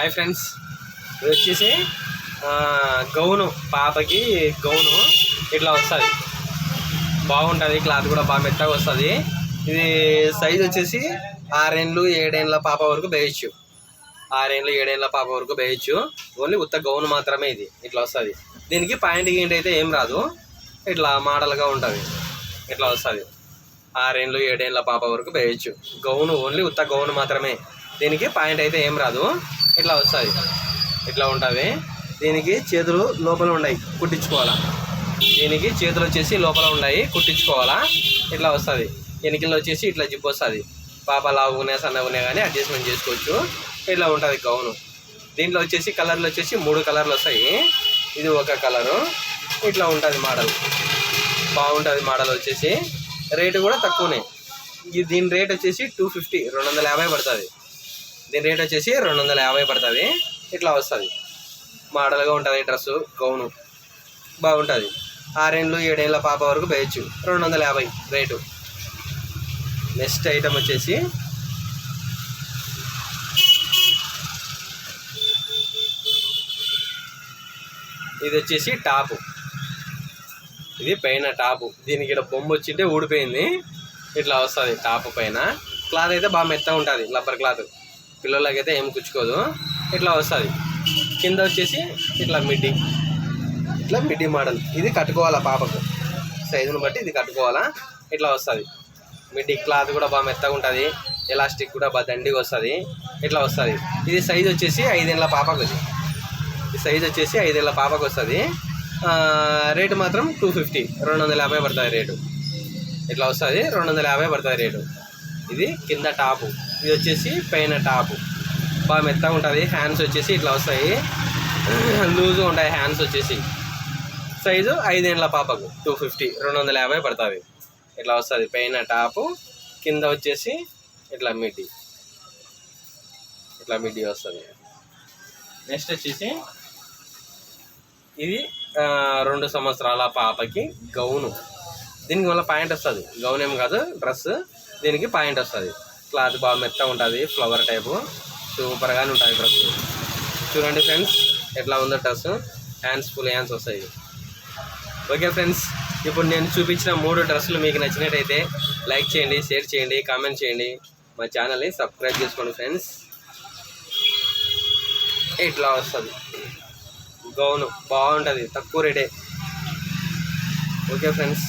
Hi friends ఇది వచ్చేసి gown పాపకి గౌను. ఇట్లా వస్తుంది. బాగుంటుంది క్లాత్ కూడా బాగా మెత్తగా వస్తుంది. ఇది సైజ్ వచ్చేసి ఆరేండ్లు ఏడేండ్ల పాప వరకు వేయచ్చు ఆరేండ్లు ఏడేండ్ల పాప వరకు వేయచ్చు ఓన్లీ ఉత్త గౌను మాత్రమే ఇది. ఇట్లా వస్తుంది. దీనికి పాయింట్ గీంట్ అయితే ఏం రాదు. ఇట్లా మోడల్గా ఉంటుంది. ఇట్లా వస్తుంది. ఆరేండ్లు ఏడేళ్ళ పాప వరకు వేయచ్చు గౌను ఓన్లీ ఉత్త గౌను మాత్రమే. దీనికి పాయింట్ అయితే ఏం రాదు. ఇట్లా వస్తుంది. ఇట్లా ఉంటుంది. దీనికి చేతులు లోపల ఉన్నాయి కుట్టించుకోవాలా? దీనికి చేతులు వచ్చేసి లోపల ఉన్నాయి కుట్టించుకోవాలా? ఇట్లా వస్తుంది. ఎనికిళ్ళు వచ్చేసి ఇట్లా జిప్ వస్తుంది. పాప లావునే సన్నగునే కానీ అడ్జస్ట్మెంట్ చేసుకోవచ్చు. ఇట్లా ఉంటుంది గౌను. దీంట్లో వచ్చేసి కలర్లు వచ్చేసి మూడు కలర్లు వస్తాయి. ఇది ఒక కలరు. ఇట్లా ఉంటుంది మోడల్. బాగుంటుంది మోడల్ వచ్చేసి. రేటు కూడా తక్కువనే. దీని రేట్ వచ్చేసి టూ ఫిఫ్టీ రెండు వందల యాభై పడుతుంది. దీని రేట్ వచ్చేసి రెండు వందల యాభై పడుతుంది. ఇట్లా వస్తుంది. మోడల్గా ఉంటుంది డ్రెస్సు గౌను బాగుంటుంది. ఆరేళ్ళు ఏడేళ్ళ పాప వరకు వేయచ్చు రెండు వందల యాభై రేటు నెక్స్ట్ ఐటమ్ వచ్చేసి ఇది వచ్చేసి టాపు. ఇది పైన టాపు. దీనికి ఇక్కడ బొమ్మ వచ్చింటే ఊడిపోయింది. ఇట్లా వస్తుంది టాపు పైన. క్లాత్ అయితే బాగా మెత్తగా ఉంటుంది రబ్బర్ క్లాత్. పిల్లలకైతే ఏం కుచ్చుకోదు. ఇట్లా వస్తుంది. కింద వచ్చేసి ఇట్లా మిడ్డీ. ఇట్లా మిడ్డీ మోడల్. ఇది కట్టుకోవాలా పాపకు? సైజుని బట్టి ఇది కట్టుకోవాలా? ఇట్లా వస్తుంది. మిడ్డీ క్లాత్ కూడా బాగా మెత్తగా ఉంటుంది. ఎలాస్టిక్ కూడా బాగా దండిగా వస్తుంది. ఇట్లా వస్తుంది. ఇది సైజ్ వచ్చేసి ఐదేళ్ళ పాపకు ఇది. ఈ సైజ్ వచ్చేసి ఐదేళ్ళ పాపకు వస్తుంది. రేటు మాత్రం టూ ఫిఫ్టీ. రెండు వందల యాభై పడుతుంది రేటు. ఇట్లా వస్తుంది. రెండు వందల యాభై పడుతుంది రేటు. ఇది కింద టాపు. ఇది వచ్చేసి పైన టాపు. బాగా మెత్తగా ఉంటుంది. హ్యాండ్స్ వచ్చేసి ఇట్లా వస్తాయి. లూజ్గా ఉంటాయి హ్యాండ్స్ వచ్చేసి. సైజు ఐదేళ్ళ పాపకు. టూ ఫిఫ్టీ రెండు వందల యాభై పడుతుంది. ఇట్లా వస్తుంది. పైన టాపు కింద వచ్చేసి ఇట్లా మిడ్డీ. ఇట్లా మిడ్డీ వస్తుంది. నెక్స్ట్ వచ్చేసి ఇది రెండు సంవత్సరాల పాపకి గౌను. దీనికి మళ్ళీ పాయింట్ వస్తుంది. గౌన్ ఏం కాదు డ్రెస్. దీనికి పాయింట్ వస్తుంది. క్లాత్ బాగా మెత్తగా ఉంటుంది ఫ్లవర్ టైపు. సూపర్గానే ఉంటుంది డ్రెస్ చూడండి ఫ్రెండ్స్ ఎట్లా ఉందో డ్రెస్. హ్యాండ్స్ ఫుల్ హ్యాండ్స్ వస్తాయి. ఓకే ఫ్రెండ్స్ ఇప్పుడు నేను చూపించిన మూడు డ్రెస్సులు మీకు నచ్చినట్టయితే లైక్ చేయండి షేర్ చేయండి కామెంట్ చేయండి. మా ఛానల్ని సబ్స్క్రైబ్ చేసుకోండి ఫ్రెండ్స్. ఇట్లా వస్తుంది. గౌను బాగుంటుంది తక్కువ రేటే. Okay friends.